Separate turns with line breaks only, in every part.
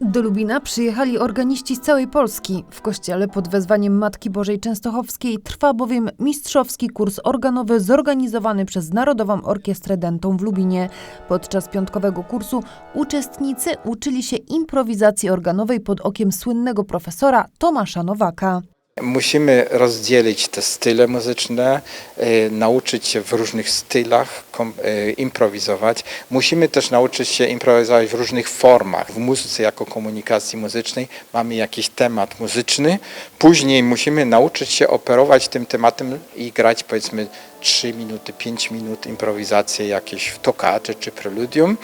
Do Lubina przyjechali organiści z całej Polski. W kościele pod wezwaniem Matki Bożej Częstochowskiej trwa bowiem mistrzowski kurs organowy zorganizowany przez Narodową Orkiestrę Dentą w Lubinie. Podczas piątkowego kursu uczestnicy uczyli się improwizacji organowej pod okiem słynnego profesora Tomasza Nowaka.
Musimy rozdzielić te style muzyczne, e, nauczyć się w różnych stylach e, improwizować. Musimy też nauczyć się improwizować w różnych formach. W muzyce jako komunikacji muzycznej mamy jakiś temat muzyczny, później musimy nauczyć się operować tym tematem i grać powiedzmy 3 minuty, 5 minut improwizacje jakieś w tokacze czy preludium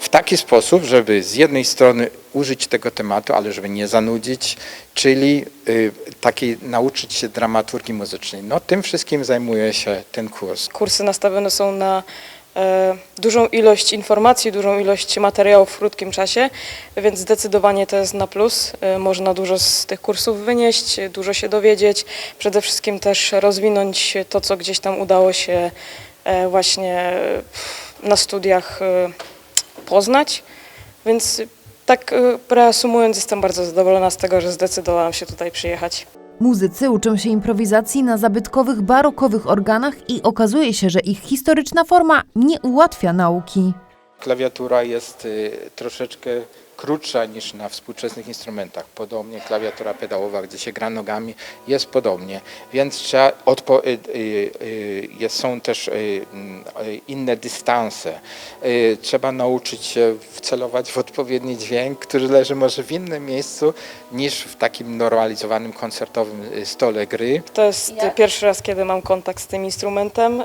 w taki sposób, żeby z jednej strony użyć tego tematu, ale żeby nie zanudzić, czyli y, takiej nauczyć się dramaturgii muzycznej. No tym wszystkim zajmuje się ten kurs.
Kursy nastawione są na e, dużą ilość informacji, dużą ilość materiałów w krótkim czasie, więc zdecydowanie to jest na plus. E, można dużo z tych kursów wynieść, dużo się dowiedzieć, przede wszystkim też rozwinąć to, co gdzieś tam udało się e, właśnie na studiach poznać. Więc tak e, reasumując, jestem bardzo zadowolona z tego, że zdecydowałam się tutaj przyjechać.
Muzycy uczą się improwizacji na zabytkowych barokowych organach i okazuje się, że ich historyczna forma nie ułatwia nauki.
Klawiatura jest y, troszeczkę krótsza niż na współczesnych instrumentach. Podobnie klawiatura pedałowa, gdzie się gra nogami, jest podobnie, więc trzeba odpo- y, y, y, są też y, mm, y, inne dystanse. Y, Trzeba nauczyć się wcelować w odpowiedni dźwięk, który leży może w innym miejscu niż w takim normalizowanym koncertowym stole gry.
To jest pierwszy raz, kiedy mam kontakt z tym instrumentem. Y,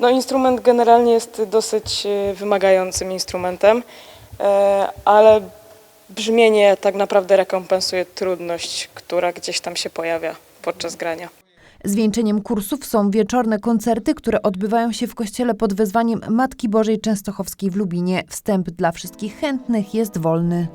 No, instrument generalnie jest dosyć wymagającym instrumentem, ale brzmienie tak naprawdę rekompensuje trudność, która gdzieś tam się pojawia podczas grania.
Zwieńczeniem kursów są wieczorne koncerty, które odbywają się w kościele pod wezwaniem Matki Bożej Częstochowskiej w Lubinie. Wstęp dla wszystkich chętnych jest wolny.